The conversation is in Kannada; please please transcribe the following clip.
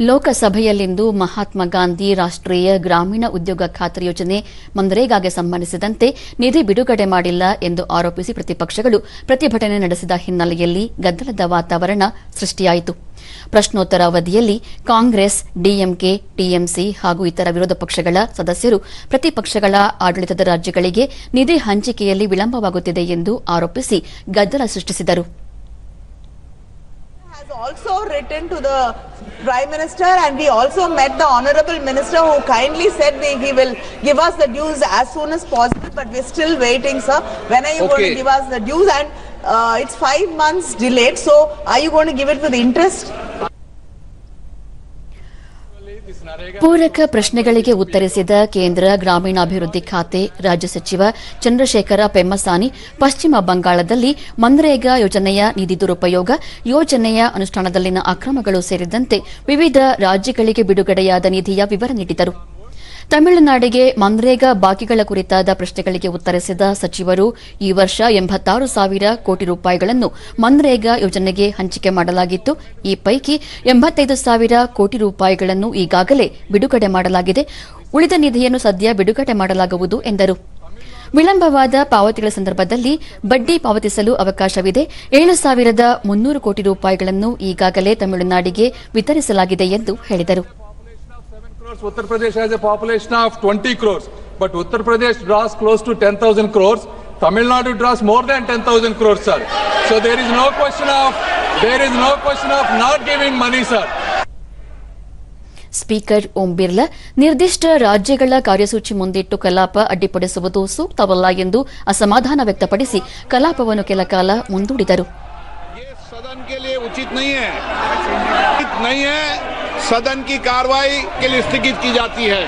ಲೋಕಸಭೆಯಲ್ಲಿಂದು ಮಹಾತ್ಮ ಗಾಂಧಿ ರಾಷ್ಟ್ರೀಯ ಗ್ರಾಮೀಣ ಉದ್ಯೋಗ ಖಾತರಿ ಯೋಜನೆ ಮನ್ರೇಗಾಗೆ ಸಂಬಂಧಿಸಿದಂತೆ ನಿಧಿ ಬಿಡುಗಡೆ ಮಾಡಿಲ್ಲ ಎಂದು ಆರೋಪಿಸಿ ಪ್ರತಿಪಕ್ಷಗಳು ಪ್ರತಿಭಟನೆ ನಡೆಸಿದ ಹಿನ್ನೆಲೆಯಲ್ಲಿ ಗದ್ದಲದ ವಾತಾವರಣ ಸೃಷ್ಟಿಯಾಯಿತು. ಪ್ರಶ್ನೋತ್ತರ ಅವಧಿಯಲ್ಲಿ ಕಾಂಗ್ರೆಸ್, ಡಿಎಂಕೆ, ಟಿಎಂಸಿ ಹಾಗೂ ಇತರ ವಿರೋಧ ಪಕ್ಷಗಳ ಸದಸ್ಯರು ಪ್ರತಿಪಕ್ಷಗಳ ಆಡಳಿತದ ರಾಜ್ಯಗಳಿಗೆ ನಿಧಿ ಹಂಚಿಕೆಯಲ್ಲಿ ವಿಳಂಬವಾಗುತ್ತಿದೆ ಎಂದು ಆರೋಪಿಸಿ ಗದ್ದಲ ಸೃಷ್ಟಿಸಿದರು. Has also written to the Prime Minister and we also met the Honorable Minister who kindly said he will give us the dues as soon as possible but we're still waiting sir. When are you going to give us the dues and uh, it's five months delayed so are you going to give it with interest? ಪೂರಕ ಪ್ರಶ್ನೆಗಳಿಗೆ ಉತ್ತರಿಸಿದ ಕೇಂದ್ರ ಗ್ರಾಮೀಣಾಭಿವೃದ್ಧಿ ಖಾತೆ ರಾಜ್ಯ ಸಚಿವ ಚಂದ್ರಶೇಖರ ಪೆಮ್ಮಸಾನಿ, ಪಶ್ಚಿಮ ಬಂಗಾಳದಲ್ಲಿ ಮನ್ರೇಗಾ ಯೋಜನೆಯ ನಿಧಿ ದುರುಪಯೋಗ, ಯೋಜನೆಯ ಅನುಷ್ಠಾನದಲ್ಲಿನ ಅಕ್ರಮಗಳು ಸೇರಿದಂತೆ ವಿವಿಧ ರಾಜ್ಯಗಳಿಗೆ ಬಿಡುಗಡೆಯಾದ ನಿಧಿಯ ವಿವರ ನೀಡಿದರು. ತಮಿಳುನಾಡಿಗೆ ಮನ್ರೇಗಾ ಬಾಕಿಗಳ ಕುರಿತಾದ ಪ್ರಶ್ನೆಗಳಿಗೆ ಉತ್ತರಿಸಿದ ಸಚಿವರು, ಈ ವರ್ಷ ಎಂಬತ್ತಾರು ಸಾವಿರ ಕೋಟಿ ರೂಪಾಯಿಗಳನ್ನು ಮನ್ರೇಗಾ ಯೋಜನೆಗೆ ಹಂಚಿಕೆ ಮಾಡಲಾಗಿತ್ತು. ಈ ಪೈಕಿ ಎಂಬತ್ತೈದು ಸಾವಿರ ಕೋಟಿ ರೂಪಾಯಿಗಳನ್ನು ಈಗಾಗಲೇ ಬಿಡುಗಡೆ ಮಾಡಲಾಗಿದೆ. ಉಳಿದ ನಿಧಿಯನ್ನು ಸದ್ಯ ಬಿಡುಗಡೆ ಮಾಡಲಾಗುವುದು ಎಂದರು. ವಿಳಂಬವಾದ ಪಾವತಿಗಳ ಸಂದರ್ಭದಲ್ಲಿ ಬಡ್ಡಿ ಪಾವತಿಸಲು ಅವಕಾಶವಿದೆ. ಏಳು ಸಾವಿರದ ಮುನ್ನೂರು ಕೋಟಿ ರೂಪಾಯಿಗಳನ್ನು ಈಗಾಗಲೇ ತಮಿಳುನಾಡಿಗೆ ವಿತರಿಸಲಾಗಿದೆ ಎಂದು ಹೇಳಿದರು. Crores. Uttar Pradesh has a population of 20 crores, but Uttar Pradesh draws close to 10,000 crores. Tamil Nadu draws more than 10,000 crores, sir. So there is no question of there is no question of not giving money, sir. Speaker Om Birla ನಿರ್ದಿಷ್ಟ ರಾಜ್ಯಗಳ ಕಾರ್ಯಸೂಚಿ ಮುಂದಿಟ್ಟು ಕಲಾಪ ಅಡ್ಡಿಪಡಿಸುವುದು ಸೂಕ್ತವಲ್ಲ ಎಂದು ಅಸಮಾಧಾನ ವ್ಯಕ್ತಪಡಿಸಿ ಕಲಾಪವನ್ನು ಕೆಲಕಾಲ ಮುಂದೂಡಿದರು सदन की कार्रवाई के लिए स्थगित की जाती है।